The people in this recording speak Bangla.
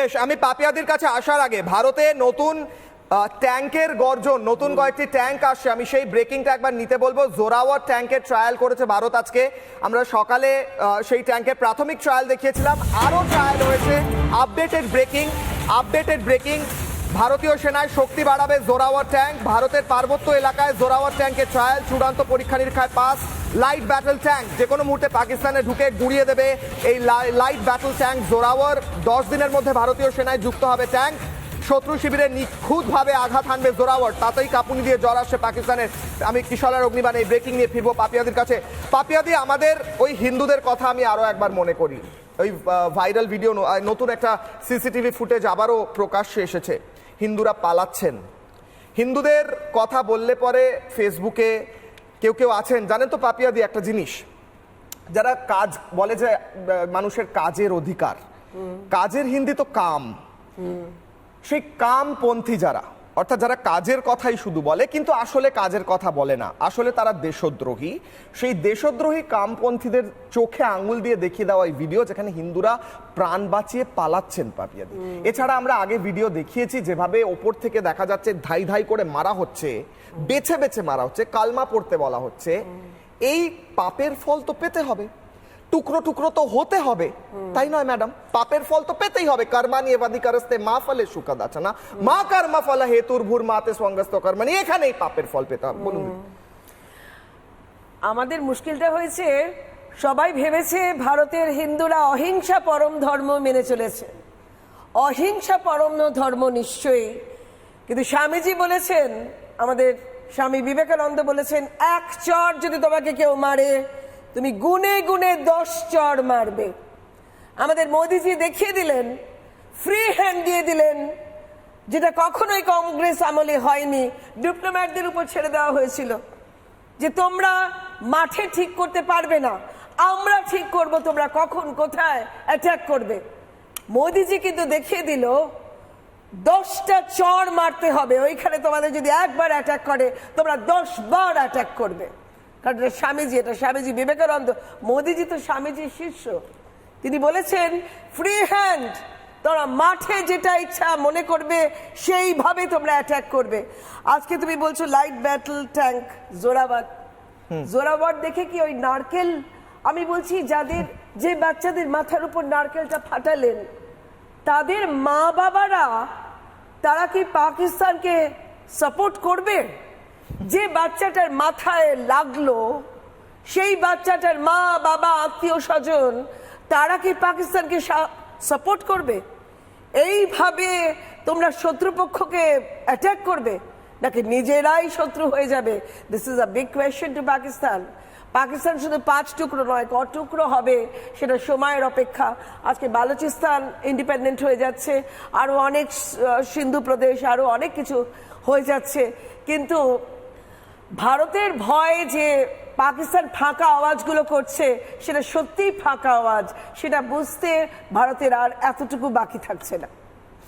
বেশ, আমি পাপিয়াদের কাছে আসার আগে ভারতে নতুন ট্যাঙ্কের গর্জন, নতুন কয়েকটি ট্যাঙ্ক আসছে। আমি সেই ব্রেকিংটা একবার নিতে বলব। জোরাওয়ার ট্যাঙ্কের ট্রায়াল করেছে ভারত আজকে। আমরা সকালে সেই ট্যাঙ্কের প্রাথমিক ট্রায়াল দেখিয়েছিলাম। আরও ট্রায়াল হয়েছে। আপডেটেড ব্রেকিং আপডেটেড ব্রেকিং ভারতীয় সেনায় শক্তি বাড়াবে জোরাওয়ার ট্যাঙ্ক। ভারতের পার্বত্য এলাকায় জোরাওয়ার ট্যাঙ্কের ট্রায়াল চূড়ান্ত পরীক্ষা নিরীক্ষায় পাস লাইট ব্যাটল ট্যাঙ্ক যে কোনো মুহূর্তে পাকিস্তানে ঢুকে গুড়িয়ে দেবে এই লাইট ব্যাটল ট্যাঙ্ক জোরাওয়ার দশ দিনের মধ্যে ভারতীয় সেনায় যুক্ত হবে ট্যাঙ্ক শত্রু শিবিরে নিখুঁতভাবে আঘাত হানবে জোরাওয়ার তাতেই কাঁপুনি দিয়ে জ্বর আসছে পাকিস্তানের। আমি কিশলার অগ্নিবাণ এই ব্রেকিং নিয়ে ফিরবো পাপিয়াদির কাছে। পাপিয়াদি, আমাদের ওই হিন্দুদের কথা আমি আরও একবার মনে করি। ওই ভাইরাল ভিডিও নতুন একটা সিসিটিভি ফুটেজ আবারও প্রকাশ্যে এসেছে। হিন্দুরা পালাচ্ছেন। হিন্দুদের কথা বললে পরে ফেসবুকে কেউ কেউ আছেন জানেন তো পাপিয়াদি একটা জিনিস। যারা কাজ বলে যে মানুষের কাজের অধিকার। কাজের হিন্দি তো কাম। সেই কামপন্থী যারা অর্থাৎ যারা কাজের কথাই শুধু বলে কিন্তু আসলে কাজের কথা বলে না। আসলে তারা দেশদ্রোহী। সেই দেশদ্রোহী কামপন্থীদের চোখে আঙুল দিয়ে দেখিয়ে দেওয়া এই ভিডিও যেখানে হিন্দুরা প্রাণ বাঁচিয়ে পালাচ্ছেন পাপিয়াদি এছাড়া আমরা আগে ভিডিও দেখিয়েছি যেভাবে ওপর থেকে দেখা যাচ্ছে ধাই ধাই করে মারা হচ্ছে বেছে বেছে মারা হচ্ছে কালমা পড়তে বলা হচ্ছে। এই পাপের ফল তো পেতে হবে। টুকরো টুকরো তো হতে হবে। তাই নয় ম্যাডাম? পাপের ফল তো পেতেই হবে। কর্মানি এবাদি করস্তে মা ফলে সুখদ আছে না? মা কর্মা ফল হেতুর ভুর মাতে সঙ্গস্ত কর্মানি এখানেই পাপের ফল পেতে হবে। বলুন। আমাদের মুশকিলটা হয়েছে সবাই ভেবেছে ভারতের হিন্দুরা অহিংসা পরম ধর্ম মেনে চলেছে। অহিংসা পরম ধর্ম নিশ্চয়ই। কিন্তু স্বামীজি বলেছেন আমাদের স্বামী বিবেকানন্দ বলেছেন এক চর যদি তোমাকে কেউ মারে তুমি গুনে গুনে দশ চর মারবে। আমাদের মোদিজি দেখিয়ে দিলেন ফ্রি হ্যান্ড দিয়ে দিলেন, যেটা কখনোই কংগ্রেস আমলে হয়নি। ডিপ্লোম্যাটদের উপর ছেড়ে দেওয়া হয়েছিল যে তোমরা মাঠে ঠিক করতে পারবে না, আমরা ঠিক করব, তোমরা কখন কোথায় অ্যাটাক করবে। মোদিজি কিন্তু দেখিয়ে দিল, দশটা চর মারতে হবে, ওইখানে তোমাদের যদি একবার অ্যাটাক করে, তোমরা দশ বার অ্যাটাক করবে। কারণ এটা স্বামীজি এটা স্বামীজি বিবেকানন্দ। মোদিজি তো স্বামীজির শিষ্য। তিনি বলেছেন ফ্রি হ্যান্ড তোমরা মাঠে যেটা ইচ্ছা মনে করবে সেইভাবে তোমরা অ্যাটাক করবে। আজকে তুমি বলছো light battle tank Zorawar Zorawar দেখে কি ওই নারকেল? আমি বলছি যাদের যে বাচ্চাদের মাথার উপর নারকেলটা ফাটালেন তাদের মা বাবারা তারা কি পাকিস্তানকে সাপোর্ট করবে? যে বাচ্চাটার মাথায় লাগল, সেই বাচ্চাটার মা, বাবা, আত্মীয়, স্বজন, তারা কি পাকিস্তানকে সাপোর্ট করবে? এইভাবে তোমরা শত্রুপক্ষকে অ্যাটাক করবে? নাকি নিজেরাই শত্রু হয়ে যাবে? This is a big question to Pakistan Pakistan শুধু পাঁচ টুকরো নয়, ক টুকরো হবে সেটা সময়ের অপেক্ষা। আজকে বালুচিস্তান ইন্ডিপেন্ডেন্ট হয়ে যাচ্ছে, আরও অনেক সিন্ধু প্রদেশ আরও অনেক কিছু হয়ে যাচ্ছে। কিন্তু ভারতের ভয়ে যে পাকিস্তান ফাঁকা আওয়াজগুলো করছে, সেটা সত্যিই ফাঁকা আওয়াজ, সেটা বুঝতে ভারতের আর এতটুকু বাকি থাকছে না।